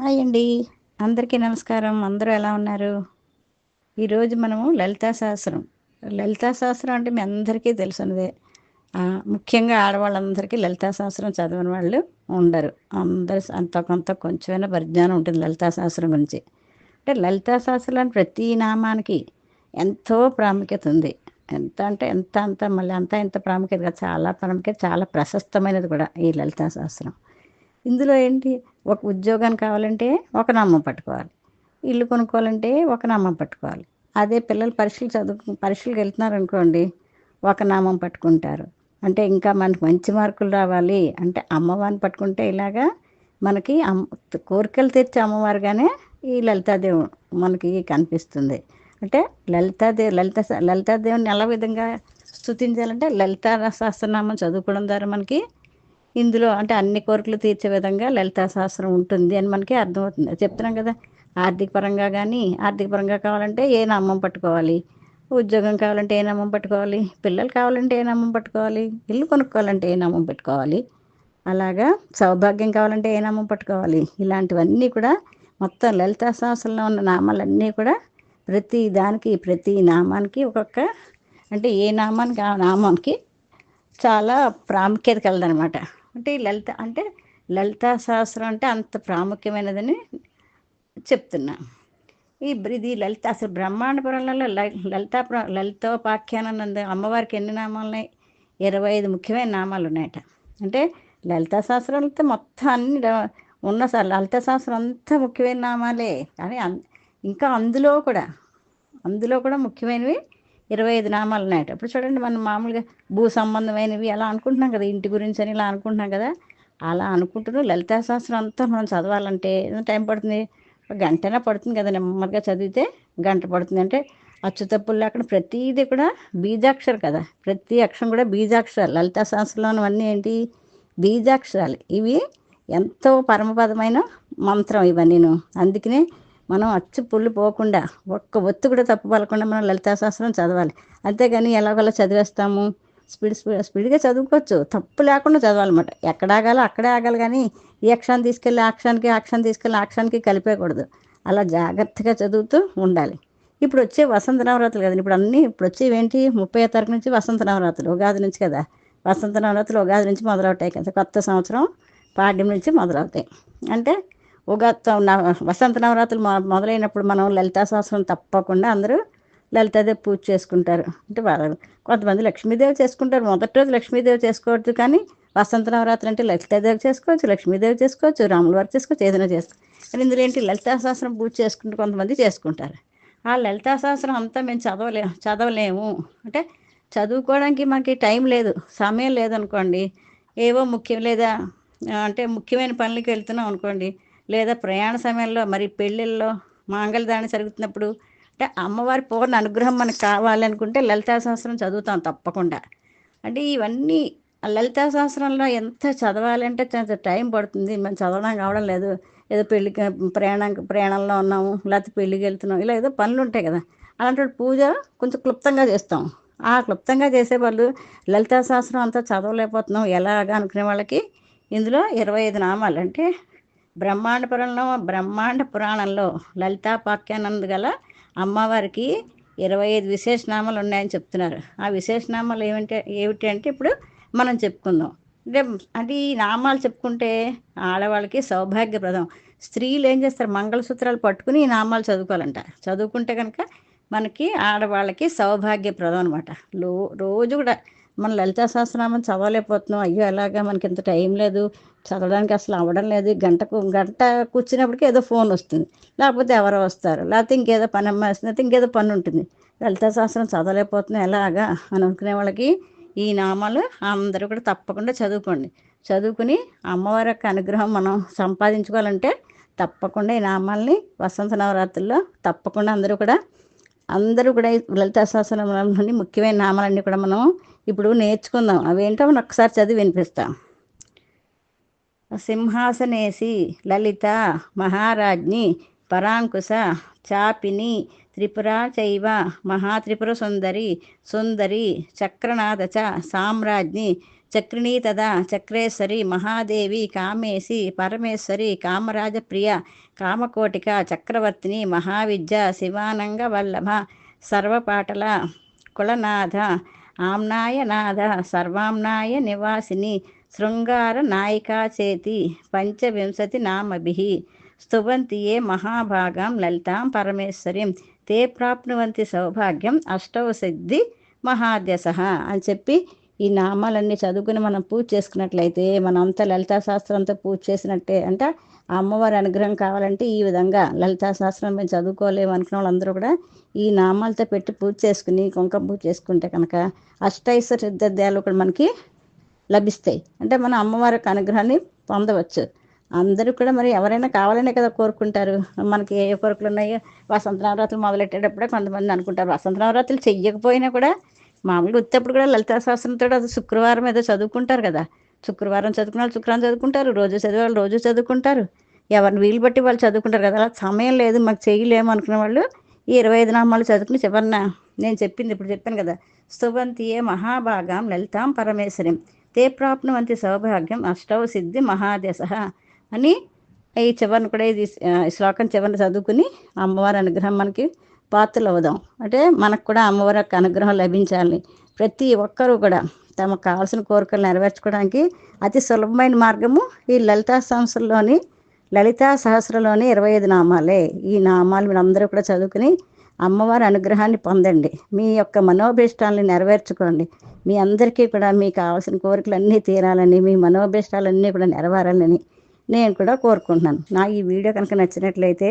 Hi అండి. అందరికీ నమస్కారం. అందరూ ఎలా ఉన్నారు? ఈరోజు మనము లలితా సహస్రం. లలితా సహస్రం అంటే మీ అందరికీ తెలిసినదే ముఖ్యంగా ఆడవాళ్ళందరికీ లలితా సహస్రం చదవని వాళ్ళు ఉండరు. అందరు అంత కొంత కొంచెమైనా పరిజ్ఞానం ఉంటుంది లలితా సహస్రం గురించి. అంటే లలితా సహస్రం ప్రతి నామానికి ఎంతో ప్రాముఖ్యత ఉంది. ఎంత అంటే ఎంత అంత మళ్ళీ అంత ఎంత ప్రాముఖ్యత చాలా ప్రాముఖ్యత చాలా ప్రశస్తమైనది కూడా ఈ లలితా సహస్రం. ఇందులో ఏంటి? ఒక ఉద్యోగానికి కావాలంటే ఒక నామం పట్టుకోవాలి. ఇల్లు కొనుక్కోవాలంటే ఒక నామం పట్టుకోవాలి. అదే పిల్లలు పరీక్షలు చదువు పరీక్షలకు వెళ్తున్నారు అనుకోండి ఒక నామం పట్టుకుంటారు. అంటే ఇంకా మనకు మంచి మార్కులు రావాలి అంటే అమ్మవారిని పట్టుకుంటే ఇలాగా మనకి అమ్మ కోరికలు తెచ్చే అమ్మవారుగానే ఈ లలితాదేవి మనకి కనిపిస్తుంది. అంటే లలితాదేవి లలిత లలితాదేవిని ఎలా విధంగా స్థుతించాలంటే లలితా సహస్రనామం చదువుకోవడం ద్వారా మనకి ఇందులో అంటే అన్ని కోరికలు తీర్చే విధంగా లలితా సహస్రం ఉంటుంది అని మనకి అర్థమవుతుంది. చెప్తున్నాం కదా ఆర్థిక పరంగా కానీ ఆర్థిక పరంగా కావాలంటే ఏ నామం పట్టుకోవాలి? ఉద్యోగం కావాలంటే ఏ నామం పట్టుకోవాలి? పిల్లలు కావాలంటే ఏ నామం పట్టుకోవాలి? ఇల్లు కొనుక్కోవాలంటే ఏ నామం పెట్టుకోవాలి? అలాగా సౌభాగ్యం కావాలంటే ఏ నామం పట్టుకోవాలి? ఇలాంటివన్నీ కూడా మొత్తం లలితా సహస్రంలో ఉన్న నామాలన్నీ కూడా ప్రతి దానికి ప్రతి నామానికి ఒక్కొక్క అంటే ఏ నామానికి ఆ నామానికి చాలా ప్రాముఖ్యత కలదనమాట అంటే లలిత అంటే లలితా సహస్రం అంటే అంత ప్రాముఖ్యమైనదని చెప్తున్నా. ఈ ఇది లలిత అసలు బ్రహ్మాండపురంలో లలితా పురా- లలితోపాఖ్యానం అమ్మవారికి ఎన్ని నామాలు ఉన్నాయి ఇరవై ఐదు ముఖ్యమైన నామాలు ఉన్నాయట అంటే లలితా సహస్రంతో మొత్తం అన్ని ఉన్న స- లలితా సహస్రం అంతా ముఖ్యమైన నామాలే. కానీ ఇంకా అందులో కూడా అందులో కూడా ముఖ్యమైనవి ఇరవై ఐదు నామాలు ఉన్నాయట ఇప్పుడు చూడండి మనం మామూలుగా భూ సంబంధమైనవి అలా అనుకుంటున్నాం కదా ఇంటి గురించి అని ఇలా అనుకుంటున్నాం కదా అలా అనుకుంటున్నాం లలితా శాస్త్రం అంతా మనం చదవాలంటే ఎంత టైం పడుతుంది? ఒక గంటనే పడుతుంది కదా నెమ్మదిగా చదివితే గంట పడుతుంది. అంటే అచ్చు తప్పులు లేకుండా ప్రతిదీ కూడా బీజాక్షరం కదా. ప్రతి అక్షరం కూడా బీజాక్షరాలు. లలితా శాస్త్రంలో అన్నీ ఏంటి? బీజాక్షరాలు. ఇవి ఎంతో పరమపదమైన మంత్రం ఇవన్నీను. అందుకనే మనం అచ్చి పుల్లు పోకుండా ఒక్క ఒత్తు కూడా తప్పు పలకుండా మనం లలితా శాస్త్రం చదవాలి. అంతేగాని ఎలాగోలా చదివేస్తాము? స్పీడ్ స్పీడ్ స్పీడ్గా చదువుకోవచ్చు. తప్పు లేకుండా చదవాలన్నమాట. ఎక్కడ ఆగాలో అక్కడే ఆగాలి కానీ ఈ అక్షాన్ని తీసుకెళ్ళి ఆ అక్షరానికి తీసుకెళ్ళి ఆక్షానికి కలిపేయకూడదు. అలా జాగ్రత్తగా చదువుతూ ఉండాలి. ఇప్పుడు వచ్చే వసంత నవరాత్రులు కదండి. ఇప్పుడు అన్నీ ఇప్పుడు వచ్చేవి ఏంటి? ముప్పై తారీఖు నుంచి వసంత నవరాత్రులు ఉగాది నుంచి కదా. వసంత నవరాత్రులు ఉగాది నుంచి మొదలవుతాయి. కదా కొత్త సంవత్సరం పాడ్యం నుంచి మొదలవుతాయి. అంటే ఉగాది నవ వసంత నవరాత్రులు మొదలైనప్పుడు మనం లలితా సహస్రం తప్పకుండా అందరూ లలితాదేవి పూజ చేసుకుంటారు. అంటే వాళ్ళు కొంతమంది లక్ష్మీదేవి చేసుకుంటారు. మొదటి రోజు లక్ష్మీదేవి చేసుకోవద్దు కానీ వసంత నవరాత్రి అంటే లలితాదేవి చేసుకోవచ్చు లక్ష్మీదేవి చేసుకోవచ్చు రాముల వారు చేసుకోవచ్చు ఏదైనా చేసుకోవచ్చు. కానీ ఇందులో ఏంటి? లలితా సహస్రం పూజ చేసుకుంటూ కొంతమంది చేసుకుంటారు. ఆ లలితా సహస్రం అంతా మేము చదవలేము చదవలేము. అంటే చదువుకోవడానికి మనకి టైం లేదు సమయం లేదనుకోండి ఏవో ముఖ్యం లేదా అంటే ముఖ్యమైన పనులకి వెళ్తున్నాం అనుకోండి లేదా ప్రయాణ సమయంలో మరి పెళ్ళిళ్ళలో మాంగళ్యదాని జరుగుతున్నప్పుడు అంటే అమ్మవారి పూర్ణ అనుగ్రహం మనకు కావాలనుకుంటే లలితా సహస్రం చదువుతాం తప్పకుండా. అంటే ఇవన్నీ ఆ లలితా సహస్రంలో ఎంత చదవాలంటే చాలా టైం పడుతుంది. మనం చదవడం కావడం లేదు. ఏదో పెళ్ళికి ప్రయాణం ప్రయాణంలో ఉన్నాము లేకపోతే పెళ్ళికి వెళ్తున్నాం ఇలా ఏదో పనులు ఉంటాయి కదా. అలాంటి పూజ కొంచెం క్లుప్తంగా చేస్తాం. ఆ క్లుప్తంగా చేసే వాళ్ళు లలితా సహస్రం అంతా చదవలేకపోతున్నాం. ఎలాగా అనుకునే వాళ్ళకి ఇందులో ఇరవై ఐదు నామాలు. అంటే బ్రహ్మాండ పురాణంలో బ్రహ్మాండ పురాణంలో లలితాపాఖ్యానందు గల అమ్మవారికి ఇరవై ఐదు విశేషనామాలు ఉన్నాయని చెప్తున్నారు. ఆ విశేషనామాలు ఏమంటే ఏమిటి అంటే ఇప్పుడు మనం చెప్పుకుందాం. అంటే అంటే ఈ నామాలు చెప్పుకుంటే ఆడవాళ్ళకి సౌభాగ్యప్రదం. స్త్రీలు ఏం చేస్తారు? మంగళసూత్రాలు పట్టుకుని ఈ నామాలు చదువుకోవాలంట. చదువుకుంటే కనుక మనకి ఆడవాళ్ళకి సౌభాగ్యప్రదం అనమాట లో రోజు కూడా మన లలితా సహస్రనామం చదవలేకపోతున్నాం. అయ్యో ఎలాగా? మనకి ఇంత టైం లేదు. చదవడానికి అసలు అవ్వడం లేదు. గంటకు గంట కూర్చున్నప్పటికీ ఏదో ఫోన్ వస్తుంది. లేకపోతే ఎవరో వస్తారు. లేకపోతే ఇంకేదో పని అమ్మేస్తుంది. ఇంకేదో పని ఉంటుంది. లలితా సహస్రం చదవలేకపోతున్నాం. ఎలాగా? అని అనుకునే వాళ్ళకి ఈ నామాలు అందరూ కూడా తప్పకుండా చదువుకోండి. చదువుకుని అమ్మవారి యొక్క అనుగ్రహం మనం సంపాదించుకోవాలంటే తప్పకుండా ఈ నామాల్ని వసంత నవరాత్రుల్లో తప్పకుండా అందరూ కూడా అందరూ కూడా లలిత లలితా ముఖ్యమైన నామాలన్నీ కూడా మనం ఇప్పుడు నేర్చుకుందాం. అవేంటో మనం ఒకసారి చదివి వినిపిస్తాం. సింహాసనేసి లలిత మహారాజ్ఞి పరాంకుశ చాపిని త్రిపుర చైవ మహాత్రిపుర సుందరి సుందరి చక్రనాథ చ సామ్రాజ్ఞి చక్రిణీ తదా చక్రేశ్వరి మహాదేవి కామేశి పరమేశ్వరి కామరాజప్రియ కామకోటిక చక్రవర్తిని మహావిద్య శివానంగ వల్లభ సర్వపాటల కులనాథ ఆమ్నాయనాథ సర్వాంనాయ నివాసిని శృంగార నాయికా చేతి పంచవింశతి నామభి స్తువంతి ఏ మహాభాగం లలితాం పరమేశ్వరిం తే ప్రాప్నువంతి సౌభాగ్యం అష్టవ సిద్ధి మహాద్యస అని చెప్పి ఈ నామాలన్నీ చదువుకుని మనం పూజ చేసుకున్నట్లయితే మనం అంతా లలితా శాస్త్రంతో పూజ చేసినట్టే. అంటే ఆ అమ్మవారి అనుగ్రహం కావాలంటే ఈ విధంగా లలితా శాస్త్రం మేము చదువుకోలేము అనుకున్న వాళ్ళందరూ కూడా ఈ నామాలతో పెట్టి పూజ చేసుకుని కుంకం పూజ చేసుకుంటే కనుక అష్టైశ్వర సిద్ధాలు కూడా మనకి లభిస్తాయి. అంటే మనం అమ్మవారి యొక్క అనుగ్రహాన్ని పొందవచ్చు. అందరూ కూడా మరి ఎవరైనా కావాలనే కదా కోరుకుంటారు. మనకి ఏ ఏ కోరికలు ఉన్నాయో వసంత నవరాత్రులు మొదలెట్టేటప్పుడే కొంతమంది అనుకుంటారు. వసంత నవరాత్రులు చెయ్యకపోయినా కూడా మామూలుగా వచ్చేప్పుడు కూడా లలితా శాస్త్రంతో అది శుక్రవారం ఏదో చదువుకుంటారు కదా. శుక్రవారం చదువుకున్న వాళ్ళు శుక్రవారం చదువుకుంటారు రోజు చదివే వాళ్ళు రోజు చదువుకుంటారు. ఎవరిని వీలు బట్టి వాళ్ళు చదువుకుంటారు కదా. అలా సమయం లేదు మాకు చేయలేము అనుకునే వాళ్ళు ఈ ఇరవై ఐదు నామాలు చదువుకుని చివరిన నేను చెప్పింది ఇప్పుడు చెప్పాను కదా. స్తువంతియే మహాభాగం లలితాం పరమేశ్వరిం. తే ప్రాప్నవంతి సౌభాగ్యం అష్టవ సిద్ధి మహాదశ అని ఈ చివరిని కూడా ఇది శ్లోకం చివరిని చదువుకుని అమ్మవారి అనుగ్రహం మనకి పాత్రలు అవుదాం అంటే మనకు కూడా అమ్మవారి యొక్క అనుగ్రహం లభించాలి. ప్రతి ఒక్కరూ కూడా తమకు కావాల్సిన కోరికలు నెరవేర్చుకోవడానికి అతి సులభమైన మార్గము ఈ లలితా సంస్థల్లోని లలితా సహస్రలోని ఇరవై ఐదు నామాలే. ఈ నామాలు మీరు అందరూ కూడా చదువుకుని అమ్మవారి అనుగ్రహాన్ని పొందండి. మీ యొక్క మనోభీష్టాలని నెరవేర్చుకోండి. మీ అందరికీ కూడా మీకు కావాల్సిన కోరికలన్నీ తీరాలని మీ మనోభీష్టాలన్నీ కూడా నెరవేరాలని నేను కూడా కోరుకుంటున్నాను. నా ఈ వీడియో కనుక నచ్చినట్లయితే